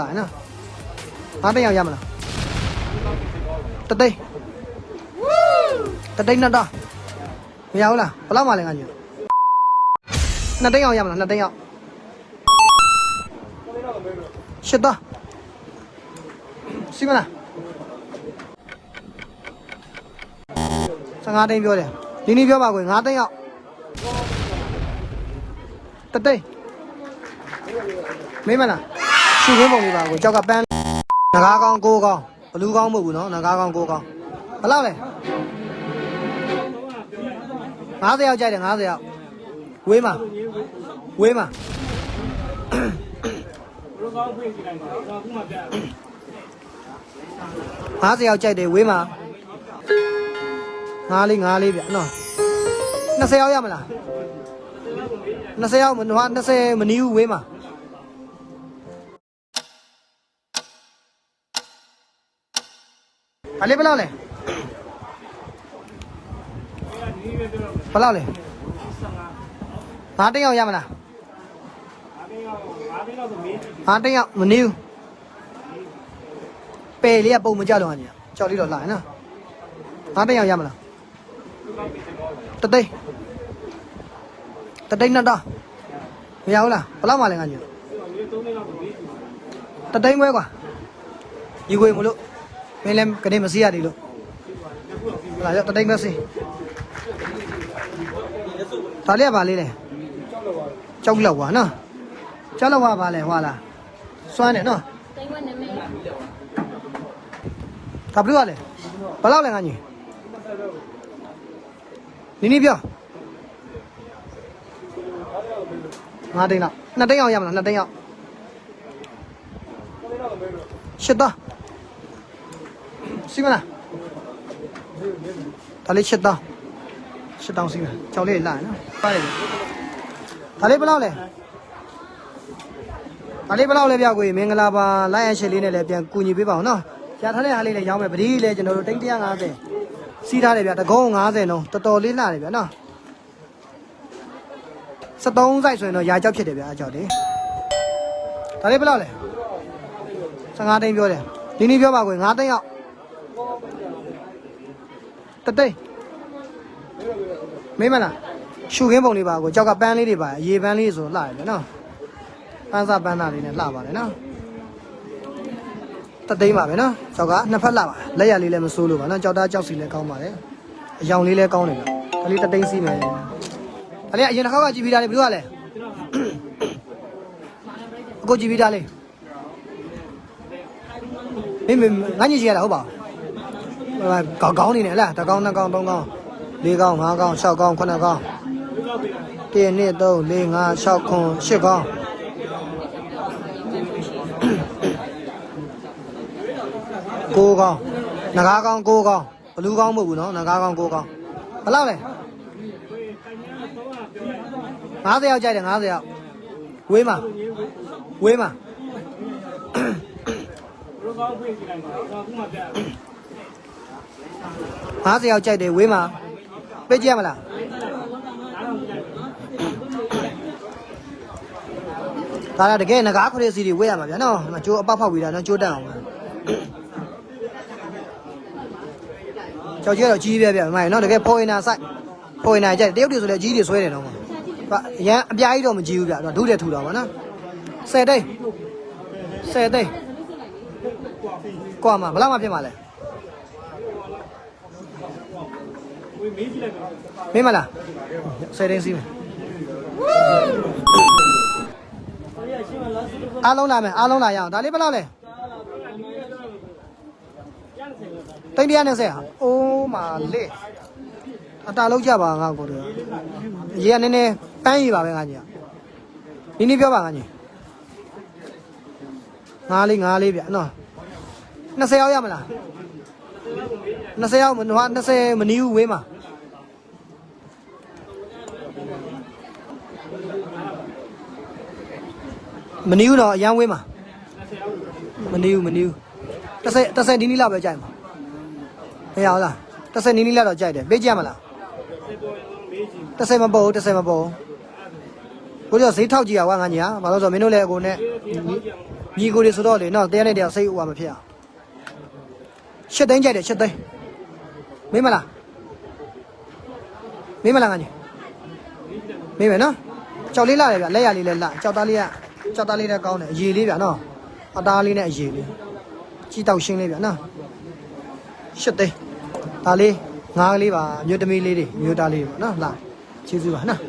လာနော်ငါးသိန်းအောင်ရမလားတသိန်းတသိန်းနှစ်တော့မရဘူးလားဘယ်လောက်မှလဲငါညနှစ်သိန်းအောင်ရမလားနှစ်သိန်းအောင်ရှစ်တော့စီမ လား15သိန်းပြောတယ်ဒီနေ့ပြောပါကွယ်9သိန်းအောင်တသိန်းမေးမလားရှုခင်းပုံလေးပါကွယ်ကြောက်ကပန်းငကားကောင်းကိုးကောင်းဘလူးကောင်းမဟုတ်ဘူးနော်ငကားကောင်းကိုးကောင်းဘယ်လောက်လဲ90ရောက်ကြိုက်တယ်90ရောက်ဝေးမှာဝေးမှာ90ရောက်ကြိုက်တယ်ဝေးမှာငါးလေးငါးလေးဗျနော်20ရောက်ရမလား20ရောက်မနွား20မနီးဘူးဝေးမှာ ဒါလေးဘယ်လောက်လဲဘယ်လောက်လဲငါးတိန်းရောက်ရမလားငါးတိန်းရောက်မနီးဘူးပယ်လေးကပုံမကြတော့ဟာကြီးကြောက်လေးတော့လာရနော်ငါးတိန်းရောက်ရမလားတသိန်းတသိန်းနှစ်တော့မရဘူးလားဘယ်လောက်မှလဲငါကြီးတသိန်းခွဲကွာဒီခွေမလို့ မင်းလည်းကနေမစီရသေးလို့လာရတသိန်းပဲစီဒါလေးကပါလေးလေကြောက်လောက်ပါနော်ကြောက်လောက်ပါပါလေဟွာလားစွမ်းတယ်နော်တိုင်းဝနာမည်ဒါဘယ်လိုလဲဘယ်လောက်လဲငါကြီးနီနီပြောငါတိန်းလောက်နှစ်တိန်းအောင်ရမလားနှစ်တိန်းအောင်ရှစ်တော့ စီမလားဒါလေးရှစ်တော့ရှစ်တောင်းစီမကြောက်လေးလာနော်ပါတယ်ဒါလေးဘယ်လောက်လဲဒါလေးဘယ်လောက်လဲပြကိုမင်္ဂလာပါလိုက်ရရှစ်လေးနဲ့လည်းပြန်ကူညီပေးပါအောင်နော်ရထားတဲ့ဟာလေးလည်းရောင်းမယ်ပတိလည်းကျွန်တော်တို့တိန်း150စီးထားတယ်ဗျတကုန်း90လုံးတော်တော်လေးလာတယ်ဗျနော်73စိုက်ဆိုရင်တော့ရာကြောက်ဖြစ်တယ်ဗျအကြောက်တယ်ဒါလေးဘယ်လောက်လဲ15တိန်းပြောတယ်ဒီနေ့ပြောပါကွယ်9တိန်းရောက် တသိန်းမေးမလားရှုခင်းပုံလေးပါကိုကြောက်ကပန်းလေးတွေပါအရေပန်းလေးဆိုလှတယ်ဗျနော်ပန်းစားပန်းသားလေးနဲ့လှပါတယ်နော်တသိန်းပါပဲနော်ကြောက်ကနှစ်ဖက်လှပါလက်ရလေးလည်းမစိုးလို့ပါနော်ကြောက်သားကြောက်စီလည်းကောင်းပါတယ်အယောင်လေးလည်းကောင်းတယ်ဗျဒါလေးတသိန်းစီးမယ်ဒါလေးအရင်တစ်ခါကကြည့်ပြီးသားလေးဘယ်လိုကလဲအခုကြည့်ပြီးသားလေးမင်းမင်းငါညစ်ချရတာဟုတ်ပါဘူးဟို ကောင်းကောင်းနေနဲ့လားတစ်ကောင်းနှစ်ကောင်းသုံးကောင်းလေးကောင်းငါးကောင်း၆ကောင်းခုနှစ်ကောင်း1 2 3 4 5 6 9 10ကောင်းကိုကောင်းငကားကောင်းကိုကောင်းဘလူးကောင်းမဟုတ်ဘူးနော်ငကားကောင်းကိုကောင်းဘယ်လောက်လဲ90ရောက်ကြိုက်တယ်90ရောက်ဝေးမှာဝေးမှာ90ရောက်ကြိုက် တယ်ဝေးမှာပေးကြည့်ရမလားဒါကတကယ်ငကားခွေးစီတွေဝေးရမှာဗျာနော်ဒီမှာကျိုးအပေါက်ဖောက်ပြီးတာနော်ကျိုးတက်အောင်ပါကြောက်ကြီးကတော့ကြီးပဲဗျာမိုင်နော်တကယ်ဖိုးအင်နာဆိုင်ဖိုးအင်နာကြိုက်တရုတ်တွေဆိုလည်းကြီးတွေဆွဲတယ်တော့မှာအရန်အပြားကြီးတော့မကြီးဘူးဗျာဒုတယ်ထူတာပါနော်10တိတ်10တိတ်ကွာမှာဘယ်လောက်မှဖြစ်မှာလဲ မေးမလား10တိတ်စီးမယ်အားလုံးလာမယ်အားလုံးလာရအောင်ဒါလေးဘယ်လောက်လဲတိတ်120ဟာအိုးမာလေးအတားလောက်ကြပါငါကိုတို့ရေကနည်းနည်းပန်းရည်ပါပဲငါကြီးနီးနီးပြောပါငါကြီးငါးလေးငါးလေးဗျနော်20ရောက်ရမလား20ရောက်မနွား20မနီးဘူးဝေးမှာ မနီးဘူးတော့အရန်ဝေးမှာမနီးဘူးမနီးဘူး30 30နီးနီးလောက်ပဲကြိုက်မှာမရဘူးလား30နီးနီးလောက်တော့ကြိုက်တယ်ပေးကြရမလား30မပေါ်ဘူး30မပေါ်ဘူးကိုကျော်ဈေးထောက်ကြည့်ရကွာငါညာဘာလို့ဆိုမင်းတို့လည်းအကိုနဲ့ညီကိုတွေဆိုတော့လေနော်တရားနဲ့တရားစိတ်ဥပါမဖြစ်အောင်ရှစ်သိန်းကြိုက်တယ်ရှစ်သိန်းမင်းမလားမင်းမလားငါကြီးမင်းမယ်နော်ကြောက်လေးလာတယ်ဗျလက်ရလေးလည်းလာကြောက်သားလေးက ကြောက်သားလေးလည်းကောင်းတယ်အရေလေးဗျနော်အသားလေးနဲ့အရေလေးကြီးတောက်ရှင်းလေးဗျနော်ရှစ်သိန်းဒါလေးငါးကလေးပါမြို့သမီးလေးတွေမြို့သားလေးတွေပေါ့နော်လာကျေးဇူးပါနော်